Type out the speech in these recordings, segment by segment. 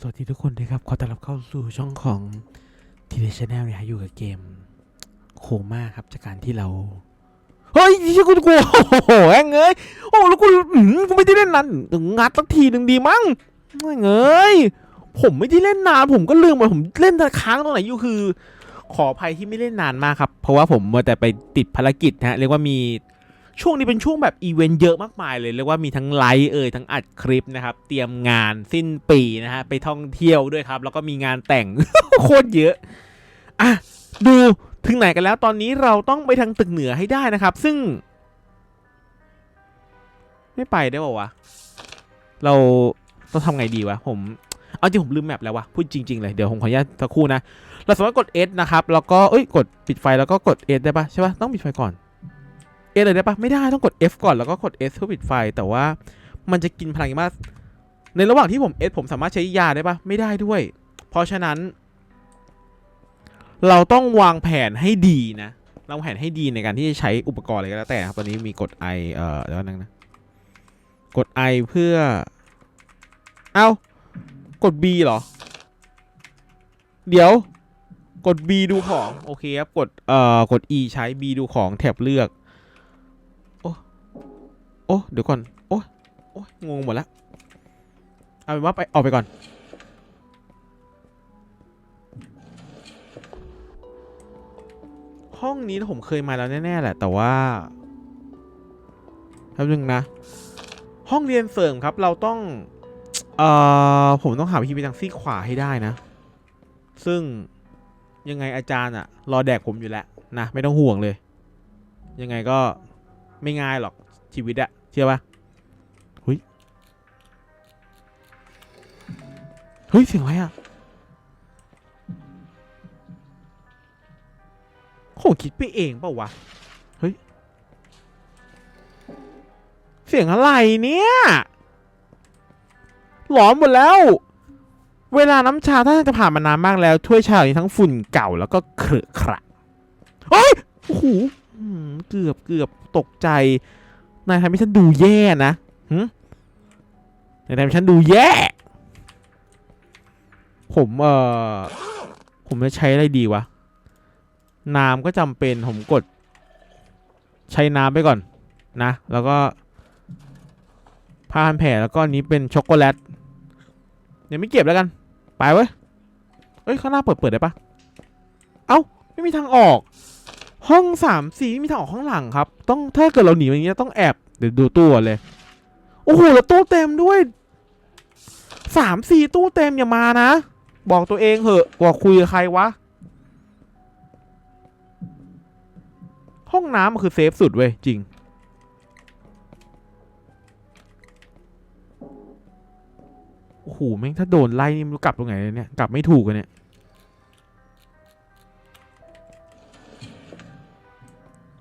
สวัสดีทุกคนด้วยครับ ขอต้อนรับเข้าสู่ช่องของทีเดชแนลเนี่ยฮะอยู่กับเกมโคม่าครับ จากการที่เรา เฮ้ยที่กูกลัวโอ้โหแงเอ้ยโอ้แล้วกูอืมกูไม่ได้เล่นนานงัดสักทีหนึ่งดีมั้งแงเอ้ยผมไม่ได้เล่นนานผมก็ลืมไปผมเล่นแต่ค้างตรงไหนอยู่คือ ขออภัยที่ไม่เล่นนานมากครับ เพราะว่าผมมัวแต่ไปติดภารกิจนะฮะเรียกว่ามี ช่วงนี้เป็นช่วงแบบอีเวนต์เยอะมากมายเลยเรียกว่ามีทั้งไลฟ์เอ่ยทั้งอัดคลิปนะครับ เตรียมงานสิ้นปีนะฮะไปท่องเที่ยวด้วยครับ แล้วก็มีงานแต่ง โคตรเยอะอะดูถึงไหนกันแล้วตอนนี้เราต้องไปทางตึกเหนือให้ได้นะครับ ซึ่ง ไม่ไปได้ป่าวะเราต้องทำไงดีวะผมเอาจริงผมลืมแมปแล้ววะพูดจริงๆเลยเดี๋ยวผมขออนุญาตสักครู่นะเราสามารถกด S นะครับแล้วก็เอ้ยกดปิดไฟแล้วก็กด S ได้ปะใช่ปะต้องปิดไฟก่อน S เลยได้ปะไม่ได้ต้องกด F ก่อนแล้วก็กด S เพื่อปิดไฟ แต่ว่ามันจะกินพลังงานมากในระหว่างที่ผม S ผมสามารถใช้ยาได้ปะไม่ได้ด้วย เพราะฉะนั้น เราต้องวางแผนให้ดีนะวางแผนให้ดีในการที่จะใช้อุปกรณ์อะไรก็แล้วแต่ครับตอนนี้มีกด I เอ่อเดี๋ยวนึงนะกด I เพื่อ เอ้ากด B เหรอ เดี๋ยว กด B ดูของ โอเคครับ กด เอ่อ กด E ใช้ B ดูของแท็บเลือก โอ้ เดี๋ยวก่อน โอ้โอ้ยงงหมดแล้วเอาเป็นว่าไปออกไปก่อน ห้องนี้ผมเคยมาแล้วแน่ ๆ แหละ แต่ว่าแป๊บนึงนะ ห้องเรียนเสริมครับ เราต้อง เอ่อ ผมต้องหาวิธีไปทางซีขวาให้ได้นะ ซึ่งยังไงอาจารย์อะรอแดกผมอยู่แล้วนะ ไม่ต้องห่วงเลย ยังไงก็ไม่ง่ายหรอกชีวิตอะ ชื่อปะเฮ้ยเฮ้ยเสียงอะไรอะโหคิดไปเองเปล่าวะ เฮ้ย เสียงอะไรเนี่ย หลอนหมดแล้ว เวลาน้ำชาถ้าจะผ่านมานานมากแล้ว ถ้วยชาเหล่านี้ทั้งฝุ่นเก่าแล้วก็เครอะขระเฮ้ย โอ้โห เกือบเกือบตกใจ นายทำให้ฉันดูแย่นะหึนายทำให้ฉันดูแย่ ผมเอ่อ ผมจะใช้อะไรดีวะ น้ำก็จำเป็น ผมกด ใช้น้ำไปก่อนนะ แล้วก็ผ้าพันแผลแล้วก็อันนี้เป็นช็อกโกแลต เดี๋ยวไม่เก็บแล้วกัน ไปเว้ย เอ้ย ข้างหน้าเปิดเปิดได้ปะ เอ้า ไม่มีทางออก ห้องสามสี่ม่มีทางออกข้างหลังครับ ต้องถ้าเกิดเราหนีอย่างนี้ต้องแอบเดี๋ยวดูตู้เลย โอ้โหแล้วตู้เต็มด้วยสามสี่ตู้เต็มอย่ามานะ บอกตัวเองเหอะว่าคุยกับใครวะ ห้องน้ำมันคือเซฟสุดเว้ยจริง โอ้โหแม่งถ้าโดนไล่นี่ม่รู้กลับตรงไหนเลยเนี่ย กลับไม่ถูกกันเนี่ย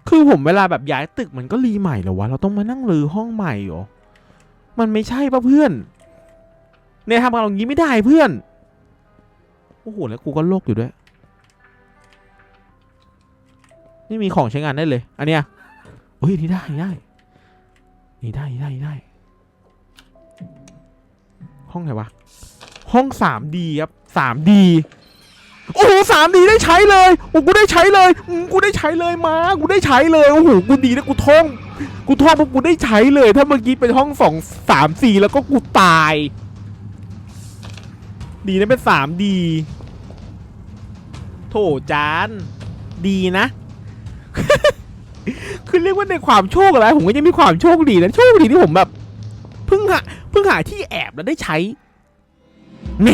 คือผมเวลาแบบย้ายตึกมันก็รีใหม่เหรอวะ เราต้องมานั่งรื้อห้องใหม่เหรอ มันไม่ใช่ปะเพื่อน เนี่ยทำกับเรอย่างนี้ไม่ได้เพื่อน โอ้โห แล้วกูก็โลกอยู่ด้วย นี่มีของใช้งานได้เลย อันเนี้ยเฮ้ยนี่ได้ได้นี่ได้ได้ได้ ห้องไหนวะ ห้อง 3D ครับ 3D โอ้โห 3D ได้ใช้เลยโอ้กูได้ใช้เลยอืมกูได้ใช้เลยมากูได้ใช้เลยโอ้โหกูดีนะกูท่องกูท่องปุ๊บกูได้ใช้เลย ถ้าเมื่อกี้เป็นห้องสองสามสี่แล้วก็กูตาย ดีนะเป็น 3D โถจานดีนะ คือเรียกว่าในความโชคอะไรผมก็ยังมีความโชคดีนะโชคดีที่ผมแบบเพิ่งหาเพิ่งหาที่แอบแล้วได้ใช้ แหม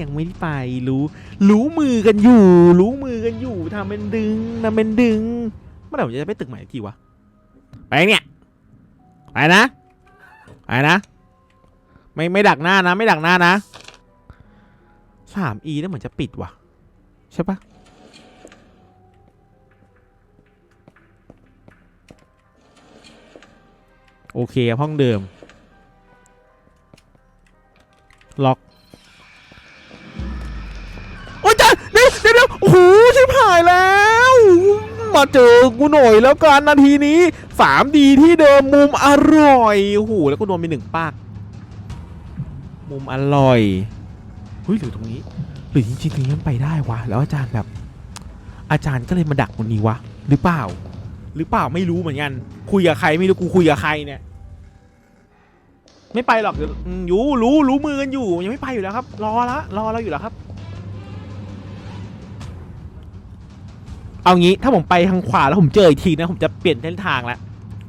ยังไม่ได้ไปรู้ รู้มือกันอยู่ รู้มือกันอยู่ทำเป็นดึงทำเป็นดึงเมื่อไหร่ผมจะไปตึกใหม่อีกทีวะไปเนี่ยไปนะไปนะไม่ไม่ดักหน้านะ ไม่ดักหน้านะสามอีแล้วเหมือนจะปิดว่ะใช่ปะโอเคห้องเดิม ล็อก โอ้ยจ้าเดี๋ยวเดี๋ยวเดี๋ยวโอ้โหชิบหายแล้ว มาเจอกูหน่อยแล้วกันนาทีนี้สามดีที่เดิมมุมอร่อยโอ้โหแล้วก็โดนไปหนึ่งปากมุมอร่อยเฮ้ยหรือตรงนี้ หรือจริงๆตรงนี้มันไปได้วะแล้วอาจารย์แบบ อาจารย์ก็เลยมาดักตรงนี้วะหรือเปล่า หรือเปล่าไม่รู้เหมือนกัน คุยกับใครไม่รู้กูคุยกับใครเนี่ยไม่ไปหรอกเดี๋ยวอืมอยู่รู้รู้มือกันอยู่ยังไม่ไปอยู่แล้วครับ รอละรอเราอยู่แล้วครับ เอางี้ถ้าผมไปทางขวาแล้วผมเจออีกทีนะ ผมจะเปลี่ยนเส้นทางแล้ว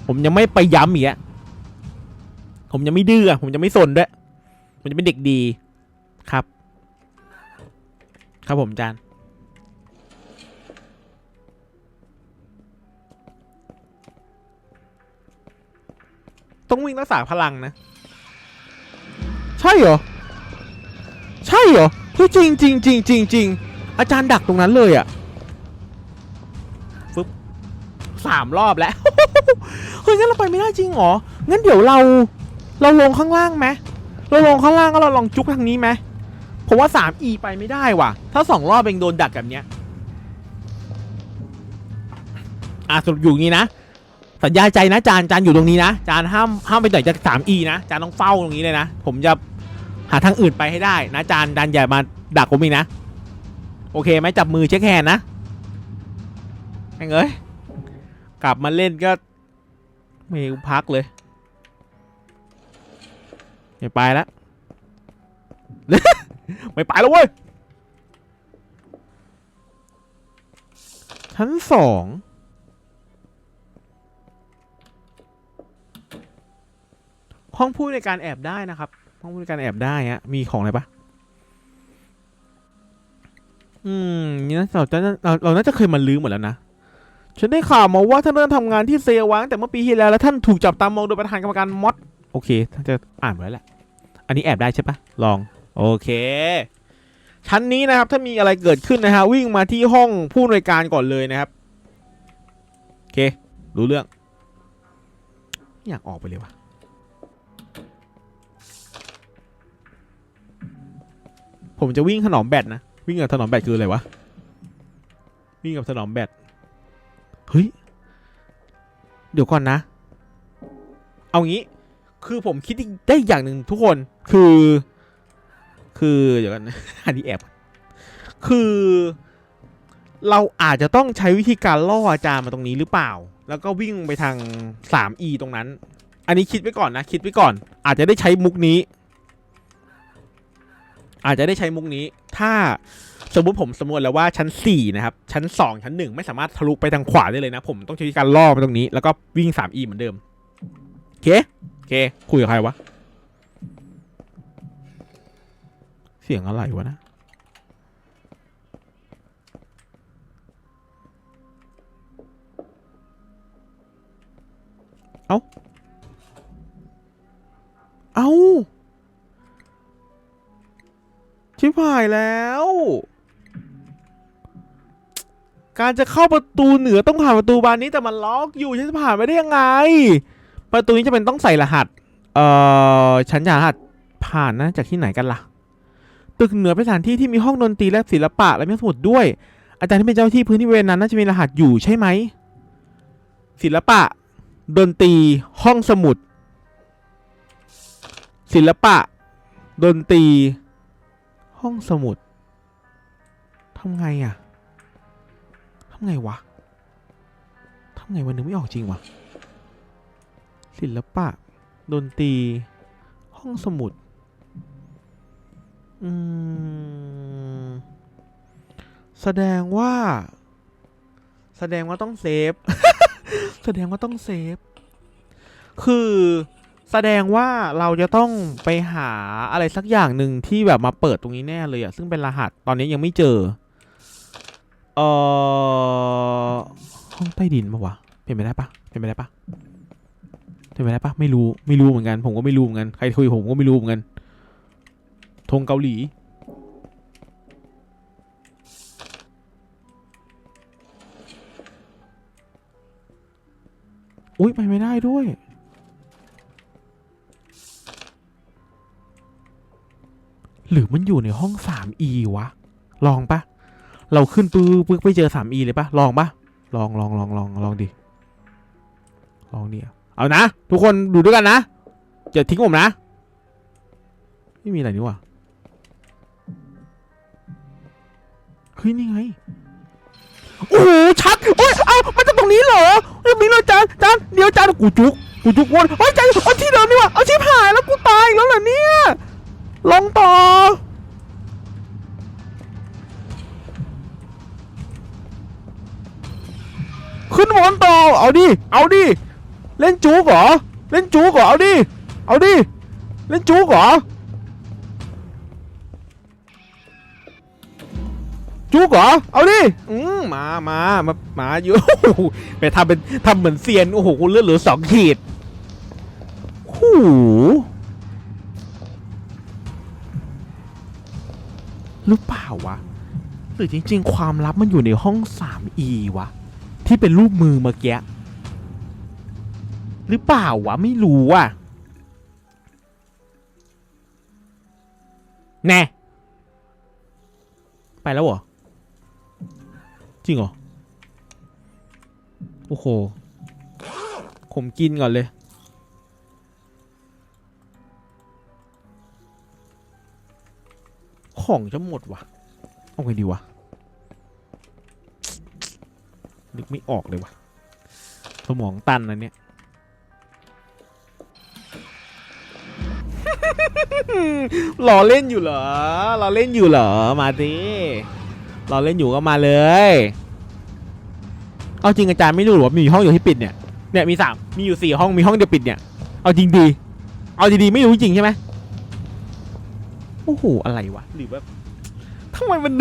ผมยังไม่ไปย้ำอีกอะผมยังไม่ดื้อผมจะไม่สนด้วยผมจะเป็นเด็กดีครับ ครับผมอาจารย์ต้องวิ่งรักษาพลังนะ ใช่เหรอ ใช่เหรอเฮ้ยจริงจริงจริงจริงจริงอาจารย์ดักตรงนั้นเลยอะ สามรอบแล้ว เฮ้ยงั้นเราไปไม่ได้จริงเหรอ งั้นเดี๋ยวเรา เราลงข้างล่างไหมเราลงข้างล่างก็เราลองจุกทางนี้ไหมผมว่า 3E ไปไม่ได้ว่ะ ถ้าสองรอบเองโดนดักแบบเนี้ย อะสรุปอยู่งนี้นะ สัญญาใจนะจานจานอยู่ตรงนี้นะ จานห้ามห้ามไปไหนจาก 3E นะ จานต้องเฝ้าตรงนี้เลยนะ ผมจะหาทางอื่นไปให้ได้นะจานจานอย่ามาดักผมอีกนะ โอเคไหมจับมือเช็คแฮนด์นะแม่งเอ้ย กลับมาเล่นก็ไม่พักเลยไม่ไปแล้วไม่ไปแล้วเว้ย ชั้นสองห้องพูดในการแอบได้นะครับ ห้องพูดในการแอบได้ฮะมีของอะไรปะอืมนี่นะเราจะเราเราน่าจะเคยมาลืมหมดแล้วนะ ฉันได้ข่าวมาว่าท่านเริ่มทำงานที่เซวังแต่เมื่อปีที่แล้วแล้วท่านถูกจับตามองโดยประธานกรรมการมอดโอเคท่านจะอ่านไว้แล้วแหละ อันนี้แอบได้ใช่ปะลอง โอเคชั้นนี้นะครับถ้ามีอะไรเกิดขึ้นนะฮะวิ่งมาที่ห้องผู้อำนวยการก่อนเลยนะครับโอเครู้เรื่อง อยากออกไปเลยวะผมจะวิ่งถนอมแบตนะ วิ่งกับถนอมแบตคืออะไรวะวิ่งกับถนอมแบต เฮ้ย เดี๋ยวก่อนนะ เอางี้ คือผมคิดได้อย่างหนึ่งทุกคนคือ คือเดี๋ยวกันนะอันนี้แอบคือเราอาจจะต้องใช้วิธีการล่ออาจารย์มาตรงนี้หรือเปล่า แล้วก็วิ่งไปทาง 3E ตรงนั้น อันนี้คิดไว้ก่อนนะ คิดไว้ก่อน อาจจะได้ใช้มุกนี้ อาจจะได้ใช้มุกนี้ ถ้าสมมติผมสำรวจแล้วว่าชั้น 4 นะครับ ชั้น 2 ชั้น 1 ไม่สามารถทะลุไปทางขวาได้เลยนะ ผมต้องใช้การล่อไปตรงนี้ แล้วก็วิ่ง 3E เหมือนเดิม โอเค โอเค คุยกับใครวะ เสียงอะไรวะนะเอาเอ้า ชิบหายแล้ว การจะเข้าประตูเหนือต้องผ่านประตูบานนี้แต่มันล็อกอยู่ฉันจะผ่านไปได้ยังไง ประตูนี้จะเป็นต้องใส่รหัส เอ่อฉันจะรหัสผ่านนะจากที่ไหนกันล่ะ ตึกเหนือเป็นสถานที่ที่มีห้องดนตรีและศิลปะและมีสมุดด้วย อาจารย์ที่เป็นเจ้าที่พื้นที่เวณนั้นน่าจะมีรหัสอยู่ใช่ไหม ศิลปะ ดนตรี ห้องสมุด ศิลปะ ดนตรี ห้องสมุดทำไงอะทำไงวะทำไงวันนึงไม่ออกจริงวะศิลปะดนตรี ห้องสมุด อืม แสดงว่า แสดงว่าต้องเซฟ แสดงว่าต้องเซฟ คือ แสดงว่าเราจะต้องไปหาอะไรสักอย่างหนึ่งที่แบบมาเปิดตรงนี้แน่เลยอะซึ่งเป็นรหัสตอนนี้ยังไม่เจอเอ่อห้องใต้ดินปะวะเป็นไปได้ปะเป็นไปได้ปะเป็นไปได้ปะไม่รู้ไม่รู้เหมือนกัน ผมก็ไม่รู้เหมือนกันใครคุยผมก็ไม่รู้เหมือนกันธงเกาหลีอุ้ยไปไม่ได้ด้วย หรือมันอยู่ในห้อง 3E วะ ลองปะเราขึ้นปื้อปึ๊กไปเจอ 3E เลยปะลองปะลองลองลองลองลองดิ ลองดิเอานะ ทุกคนดูด้วยกันนะอย่าทิ้งผมนะ ไม่มีอะไรนี่ว่าเฮ้ยนี่ไง โอ้โหชัด โอ้ยเอามันจะตรงนี้เหรอเฮ้ยมีเลยจานจานเดี๋ยวจานกูจุก กูจุกวนโอ้ยจานเอาที่เดิมนี่วะเอาชิบหายแล้วกูตายแล้วเหรอเนี่ย ลงต่อ ขึ้นวนต่อ เอาดิ เอาดิ เล่นจุกเหรอ เล่นจุกเหรอ เอาดิ เอาดิ เล่นจุกเหรอจุกเหรอ เอาดิ อืมมามามามาอยู่โอ้โหไปทำเป็นทำเหมือนเซียน โอ้โหกูเลือดเหลือสองขีดโอ้โห หรือเปล่าวะ หรือจริง ๆ ความลับมันอยู่ในห้อง 3E วะ ที่เป็นรูปมือเมื่อกี้หรือเปล่าวะ ไม่รู้อะแน่ไปแล้วเหรอ จริงเหรอ โอ้โหผมกินก่อนเลย ของจะหมดวะเอาไงดีวะนึกไม่ออกเลยวะสมองตันนะเนี่ยรอเล่นอยู่เหรอรอเล่นอยู่เหรอ มาดิรอเล่นอยู่ก็มาเลย เอาจริงอาจารย์ไม่รู้หรอว่ามีห้องอยู่ที่ปิดเนี่ย เนี่ยมีสามมีอยู่สี่ห้องมีห้องเดียวปิดเนี่ย เอาจริงดี เอาดีๆไม่รู้จริงใช่ไหม โอ้โห อะไรวะ หรือแบบทำไมมัน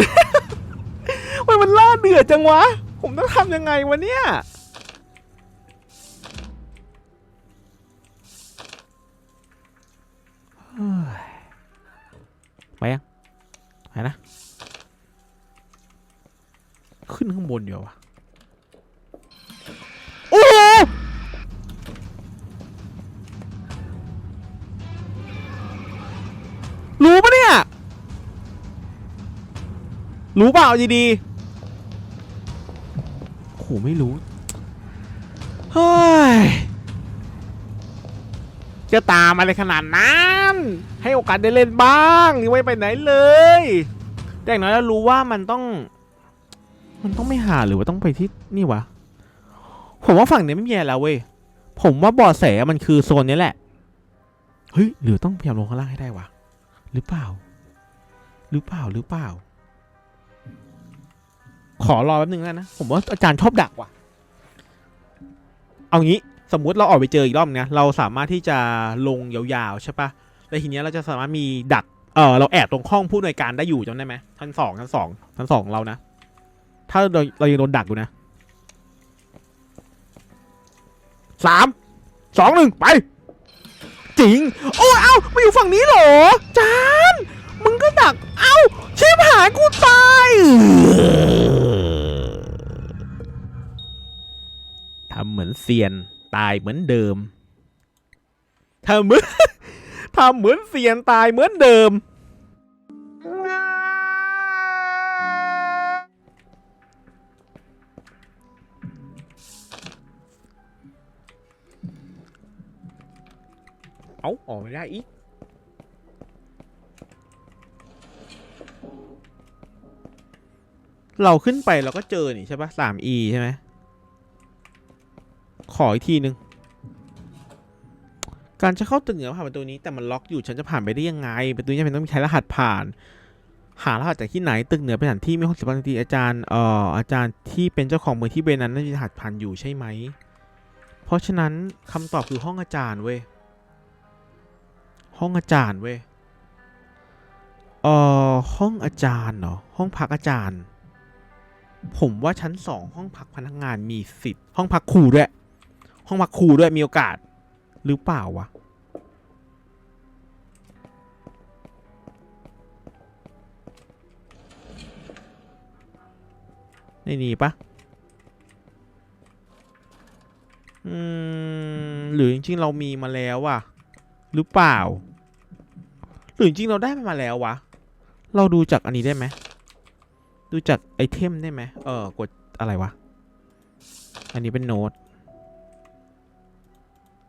ทำไมมันล่าเดือดจังวะ ผมต้องทำยังไงวะเนี่ยเฮ้ยไปยังไปนะ ขึ้นข้างบนเดียววะโอ้โหรู้ปะเนี่ย รู้เปล่าดีๆโอ้โหไม่รู้เฮ้ยจะตามอะไรขนาดนั้น ให้โอกาสได้เล่นบ้างยังไม่ไปไหนเลยแต่อย่างน้อยเรารู้ว่ามันต้อง มันต้องไม่หาหรือว่าต้องไปที่นี่วะ ผมว่าฝั่งนี้ไม่มีอะไรแล้วเว้ย ผมว่าเบอแสมันคือโซนนี้แหละ เฮ้ยหรือต้องพยายามลงข้างล่างให้ได้วะ หรือเปล่า หรือเปล่าหรือเปล่า ขอรอแป๊บนึงแล้วนะ ผมว่าอาจารย์ชอบดักว่ะ เอางี้สมมุติเราออกไปเจออีกรอบนะเราสามารถที่จะลงยาวๆใช่ปะแล้วทีเนี้ยเราจะสามารถมีดัก เออเราแอบตรงห้องผู้หน่วยการได้อยู่จำได้ไหมชั้นสองชั้นสองชั้นสองเรานะ ถ้าเราเรายังโดนดักอยู่นะสามสองหนึ่งไป จริง โอ้ยเอ้ามาอยู่ฝั่งนี้เหรอจานมึงก็ดัก เอ้าชิบหายกูตายำเหมือนเซียนตายเหมือนเดิมทำเหมือนทำเหมือนเซียนตายเหมือนเดิม เอาออกไม่ได้อีกเราขึ้นไปเราก็เจอนี่ใช่ปะสาม E ใช่ไหม ขออีกทีหนึ่งการจะเข้าตึกเหนือผ่านประตูนี้แต่มันล็อกอยู่ฉันจะผ่านไปได้ยังไงประตูนี้เป็นต้องใช้รหัสผ่าน หารหัสจากที่ไหนตึกเหนือเป็นสถานที่ไม่ห้องสิบนาทีอาจารย์เอ่ออาจารย์ที่เป็นเจ้าของเมืองที่เบนนั้นน่าจะมีรหัสผ่านอยู่ใช่ไหมเพราะฉะนั้นคำตอบคือห้องอาจารย์เว้ยห้องอาจารย์เว้ยเอ่อห้องอาจารย์เหรอห้องพักอาจารย์ ผมว่าชั้นสองห้องพักพนักงานมีสิทธิ์ห้องพักครูด้วย ห้องพักครูด้วยมีโอกาส หรือเปล่าวะในนี้ปะอืมหรือจริงๆเรามีมาแล้วอะหรือเปล่า หรือจริงๆเราได้มันมาแล้ววะ เราดูจากอันนี้ได้ไหม ดูจากไอเทมได้ไหม เออกดอะไรวะ อันนี้เป็นโน้ต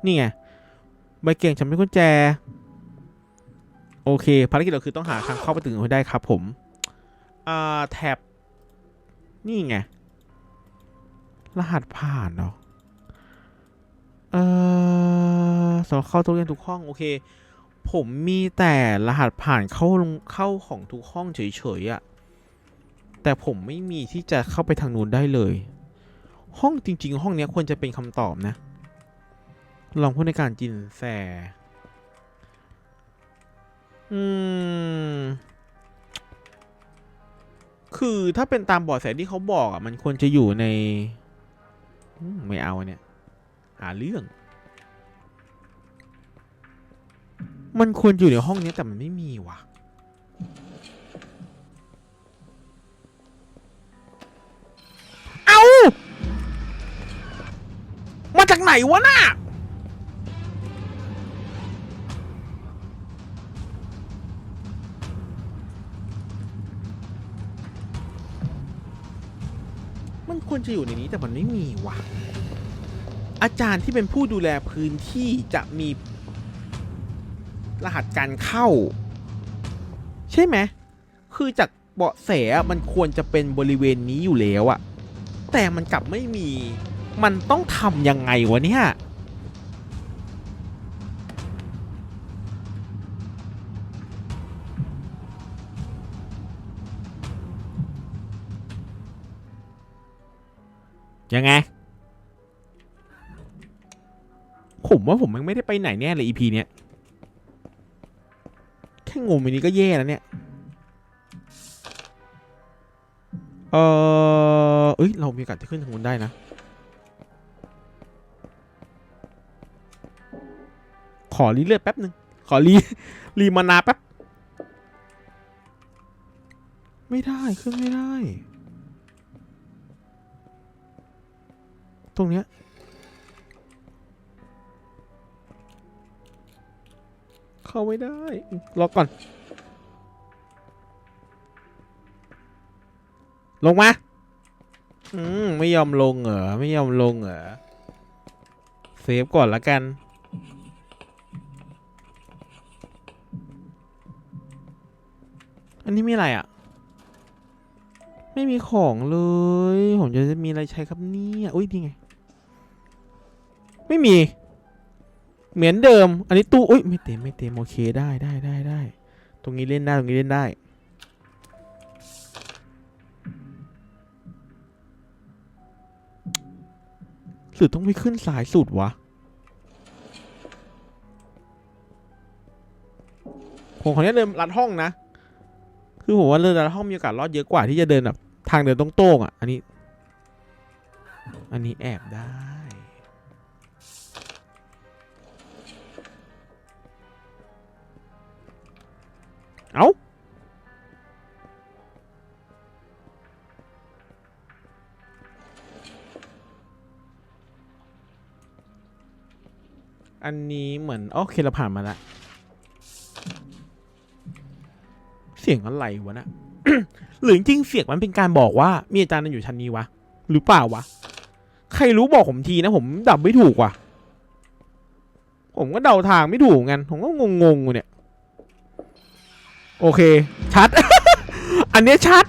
นี่ไงใบเก่งฉันเป็นกุญแจ โอเคภารกิจเราคือต้องหาทางเข้าไปตึกให้ได้ครับ ผมอ่าแท็บนี่ไง รหัสผ่านเนาะเออสำหรับเข้าตัวเรียนทุกห้อง โอเค ผมมีแต่รหัสผ่านเข้าลงเข้าของทุกห้องเฉยๆอะแต่ผมไม่มีที่จะเข้าไปทางนู้นได้เลย ห้องจริง ๆ ห้องนี้ควรจะเป็นคำตอบนะ ลองพูดในการจินแสอืม คือถ้าเป็นตามบอดแสที่เขาบอกอะ มันควรจะอยู่ใน ไม่เอาเนี่ย หาเรื่อง มันควรอยู่ในห้องนี้แต่มันไม่มีว่ะ เอามาจากไหนวะน่ะ มันควรจะอยู่ในนี้แต่มันไม่มีว่ะ อาจารย์ที่เป็นผู้ดูแลพื้นที่จะมีรหัสการเข้า ใช่ไหม คือจากเบาะแสมันควรจะเป็นบริเวณนี้อยู่แล้วอะแต่มันกลับไม่มี มันต้องทำยังไงวะเนี่ย ยังไง ผมว่าผมยังไม่ได้ไปไหนแน่เลย EP เนี้ย แค่งงไปนี้ก็แย่แล้วเนี่ย เออเอ้ย เรามีโอกาสจะขึ้นทางบนได้นะ ขอรีเลือดแป๊บหนึ่งขอรีรีมานาแป๊บ ไม่ได้ ขึ้นไม่ได้ ตรงเนี้ยเข้าไม่ได้อืมรอก่อน ลงมา อืม ไม่ยอมลงเหรอ ไม่ยอมลงเหรอ เซฟก่อนละกัน อันนี้มีอะไรอะ ไม่มีของเลย ผมจะมีอะไรใช้ครับเนี่ย อุ้ยนี่ไง ไม่มี เหมือนเดิม อันนี้ตู้อุ้ยไม่เต็มไม่เต็มโอเคได้ได้ได้ได้ตรงนี้เล่นได้ตรงนี้เล่นได้หรือต้องไปขึ้นสายสุดวะผมขออนุญาตเดินลัดห้องนะ คือผมว่าเดินลัดห้องมีโอกาสรอดเยอะกว่าที่จะเดินแบบทางเดินตรงๆอะ อันนี้ อันนี้แอบได้ อันนี้เหมือน โอเคเราผ่านมาล้วเสียงอะไรวะนะ หรือจริงเสียงมันเป็นการบอกว่า มีอาจารย์นั่นอยู่ชั้นนี้วะ หรือเปล่าวะ ใครรู้บอกผมทีนะ ผมดับไม่ถูกว่ะ ผมก็เดาทางไม่ถูกกันผมก็งงๆอยู่เนี่ย โอเค ชัด อันนี้ชัด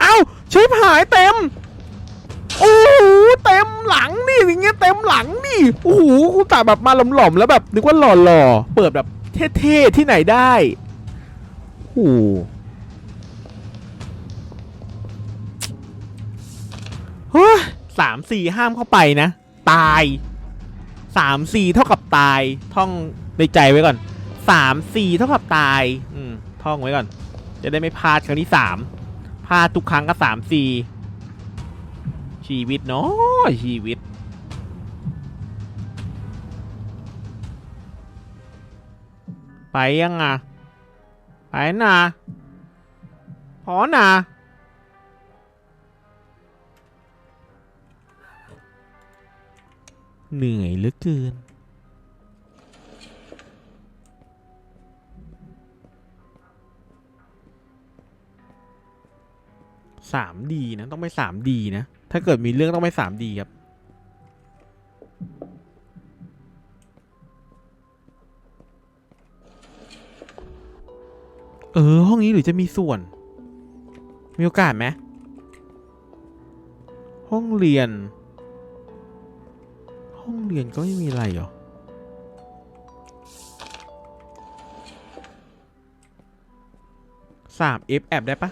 เอ้าชิบหายเต็ม โอ้ หลังนี่อย่างเงี้ยเต็มหลังนี่โอ้โหกูตาแบบมาหล่อมๆแล้วแบบนึกว่าหล่อๆเปิดแบบเท่ๆที่ไหนได้โอ้โหเฮ้ยสามสี่ห้ามเข้าไปนะ ตายสามสี่เท่ากับตาย ท่องในใจไว้ก่อนสามสี่เท่ากับตาย อืมท่องไว้ก่อน จะได้ไม่พลาดครั้งที่สามพลาดทุกครั้งก็สามสี่ ชีวิตเนาะชีวิต ไปยังอะ ไปนะพอนะเหนื่อยเหลือเกิน สามดีนะ ต้องไปสามดีนะ ถ้าเกิดมีเรื่องต้องไปสามดีครับ เออ ห้องนี้หรือจะมีส่วน มีโอกาสไหม ห้องเรียน ห้องเรียนก็ไม่มีอะไรหรอสาม F แอบได้ปะ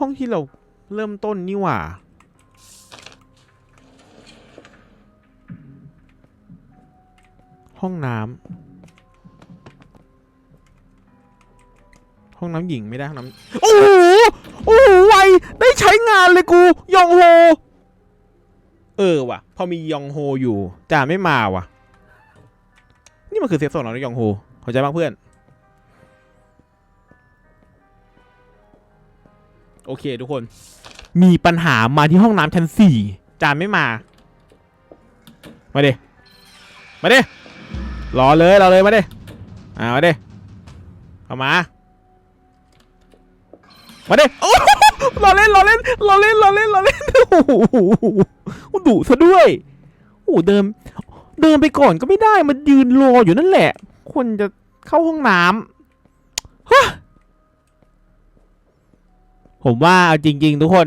ห้องที่เราเริ่มต้นนี่หว่า ห้องน้ำห้องน้ำหญิงไม่ได้ห้องน้ำโอ้โหโอ้โหไวได้ใช้งานเลยกู ยองโฮ เออว่ะ พอมียองโฮอยู่จ่าไม่มาว่ะ นี่มันคือเซฟโซนเรานยองโฮเข้าใจบ้างเพื่อน โอเคทุกคน มีปัญหามาที่ห้องน้ำชั้นสี่จานไม่มา มาเดมาเดรอเลยรอเลยมาเดอ่ามาเดเข้ามา มาเดโอ้รอเล่นรอเล่นรอเล่นรอเล่นรอเล่นโอ้โหดุซะด้วยโอ้เดินเดินไปก่อนก็ไม่ได้มันยืนรออยู่นั่นแหละ คนจะเข้าห้องน้ำฮะ ผมว่าเอาจริง ๆ ทุกคน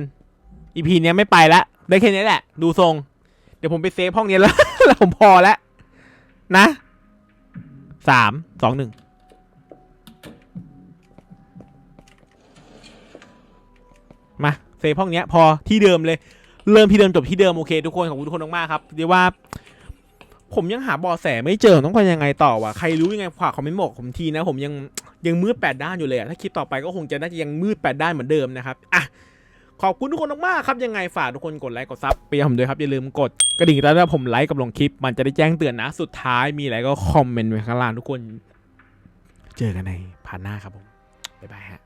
อีพีนี้ยไม่ไปละได้แค่นี้แหละ ดูทรง เดี๋ยวผมไปเซฟห้องนี้แล้ว แล้วผมพอแล้ว นะสามสองหนึ่งมาเซฟห้องนี้พอที่เดิมเลย เริ่มที่เดิมจบที่เดิมโอเค ทุกคนขอบคุณทุกคนมากๆครับเรียกว่า ผมยังหาบอแสไม่เจอต้องไปยังไงต่อวะใครรู้ยังไงฝากคอมเมนต์บอกผมทีนะ ผมยัง ยังมืดแปดด้านอยู่เลยถ้าคลิปต่อไปก็คงจะน่าจะยังมืดแปดด้านเหมือนเดิมนะครับอะขอบคุณทุกคนมากครับยังไงฝากทุกคนกดไลค์กดซับไปผมด้วยครับอย่าลืมกดกระดิ่งแล้วถ้ผมไลค์กับลงคลิป มันจะได้แจ้งเตือนนะ สุดท้ายมีอะไรก็คอมเมนต์ไว้ข้างล่างทุกคน เจอกันในผ่านหน้าครับผมบ๊ายบายฮะ